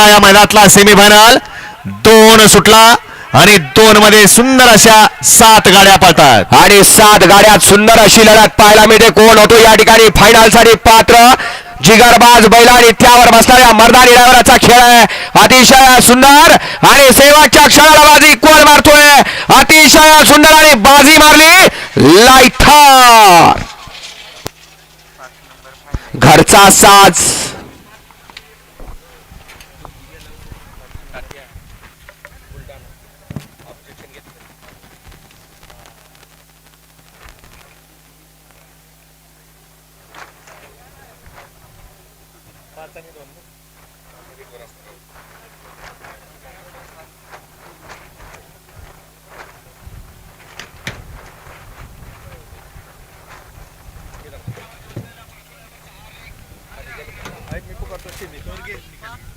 सुटला या मैदानातला सेमीफायनल दोन सुटला आणि दोन मध्ये सुंदर अशा सात गाड्या पळतात. आणि सात गाड्यात सुंदर अशी लढत पाहायला मिळते. कोण होतो? या ठिकाणी फायनलसाठी पात्र जिगरबाज बैला त्यावर बसणाऱ्या मर्दानी डायव्हराचा खेळ आहे. अतिशय सुंदर आणि शेवटच्या क्षणाला बाजी कोण मारतोय? अतिशय सुंदर आणि बाजी मारली लाईथार घरचा साज Pantangin doon mo. Pantangin oras na doon. Ay, may pukatos yun. Ito, organ.